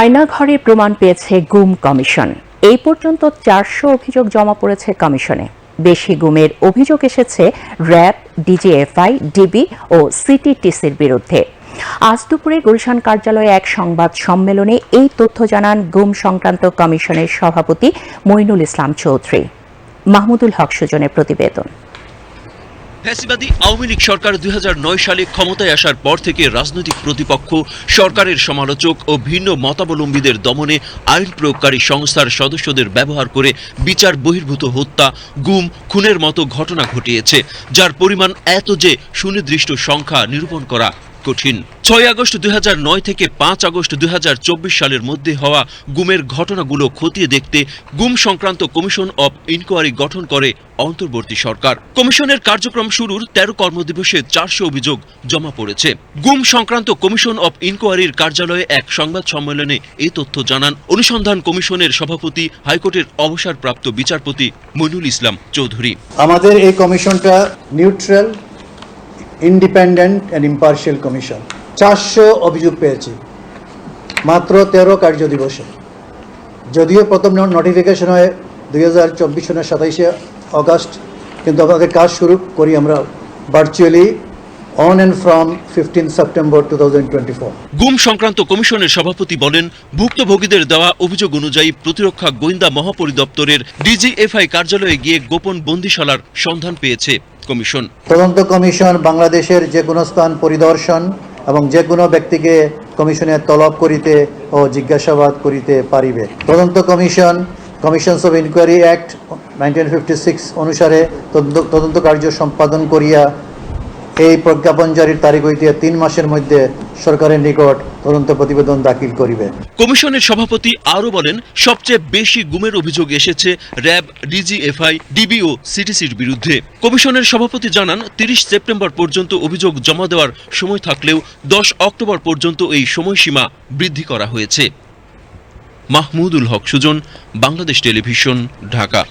আয়নাঘরে প্রমাণ পেয়েছে গুম কমিশন। এই পর্যন্ত চারশো অভিযোগ জমা পড়েছে কমিশনে। বেশি গুমের অভিযোগ এসেছে র্যাব, ডিজিএফআই, ডিবি ও সিটিটিসির বিরুদ্ধে। আজ দুপুরে গুলশান কার্যালয়ে এক সংবাদ সম্মেলনে এই তথ্য জানান গুম সংক্রান্ত কমিশনের সভাপতি মইনুল ইসলাম চৌধুরী। মাহমুদুল হক সুজনের প্রতিবেদন। ফ্যাসিবাদী আওয়ামী লীগ সরকার দুই হাজার নয় সালে ক্ষমতায় আসার পর থেকে রাজনৈতিক প্রতিপক্ষ, সরকারের সমালোচক ও ভিন্ন মতাবলম্বীদের দমনে আইন প্রয়োগকারী সংস্থার সদস্যদের ব্যবহার করে বিচার বহির্ভূত হত্যা, গুম, খুনের মতো ঘটনা ঘটিয়েছে, যার পরিমাণ এত যে সুনির্দিষ্ট সংখ্যা নিরূপণ করা কঠিন। ছয় আগস্ট দুই থেকে পাঁচ আগস্ট দুই সালের মধ্যে হওয়া গুমের ঘটনাগুলো খতিয়ে দেখতে গুম সংক্রান্ত কমিশন অব ইনকোয়ারি গঠন করে অন্তর্বর্তী সরকার। কমিশনের কার্যক্রম শুরুর তেরো কর্মদিবসে চারশো অভিযোগ জমা পড়েছে। গুম সংক্রান্ত কমিশন অব ইনকোয়ারির কার্যালয়ে এক সংবাদ সম্মেলনে এই তথ্য জানান অনুসন্ধান কমিশনের সভাপতি, হাইকোর্টের অবসরপ্রাপ্ত বিচারপতি মইনুল ইসলাম চৌধুরী। আমাদের এই কমিশনটা neutral independent and impartial commission চারশো অভিযোগ পেয়েছি। মাত্র তেরো কার্য দিবসে। যদিও প্রথম নোটিফিকেশন হয় দুই হাজার চব্বিশ সনের সাতাইশে অগাস্ট, কিন্তু আমাদের কাজ শুরু করি আমরা virtually on and from fifteen September two thousand twenty four গুম সংক্রান্ত কমিশনের সভাপতি বলেন, ভুক্তভোগীদের দেওয়া অভিযোগ অনুযায়ী প্রতিরক্ষা গোয়েন্দা মহাপরিদপ্তরের ডিজিএফআই কার্যালয়ে গিয়ে গোপন বন্দিশালার সন্ধান পেয়েছে। কমিশন। তদন্ত কমিশন বাংলাদেশের যে কোনো স্থান পরিদর্শন এবং যে কোনো ব্যক্তিকে কমিশনের তলব করিতে ও জিজ্ঞাসাবাদ করিতে পারিবে। তদন্ত commission, commissions of inquiry act nineteen fifty six অনুসারে তদন্ত- তদন্ত কার্য সম্পাদন করিয়া এই প্রজ্ঞাপন জারির তারিখ হইতে তিন মাসের মধ্যে সরকারের নিকট তদন্ত প্রতিবেদন দাখিল করিবে। কমিশনের সভাপতি আরও বলেন, সবচেয়ে বেশি গুমের অভিযোগ এসেছে র্যাব, ডিজিএফআই ডিবি ও সিটিসির বিরুদ্ধে। কমিশনের সভাপতি জানান, তিরিশ সেপ্টেম্বর পর্যন্ত অভিযোগ জমা দেওয়ার সময় থাকলেও দশ অক্টোবর পর্যন্ত এই সময়সীমা বৃদ্ধি করা হয়েছে। মাহমুদুল হক সুজন, বাংলাদেশ টেলিভিশন, ঢাকা।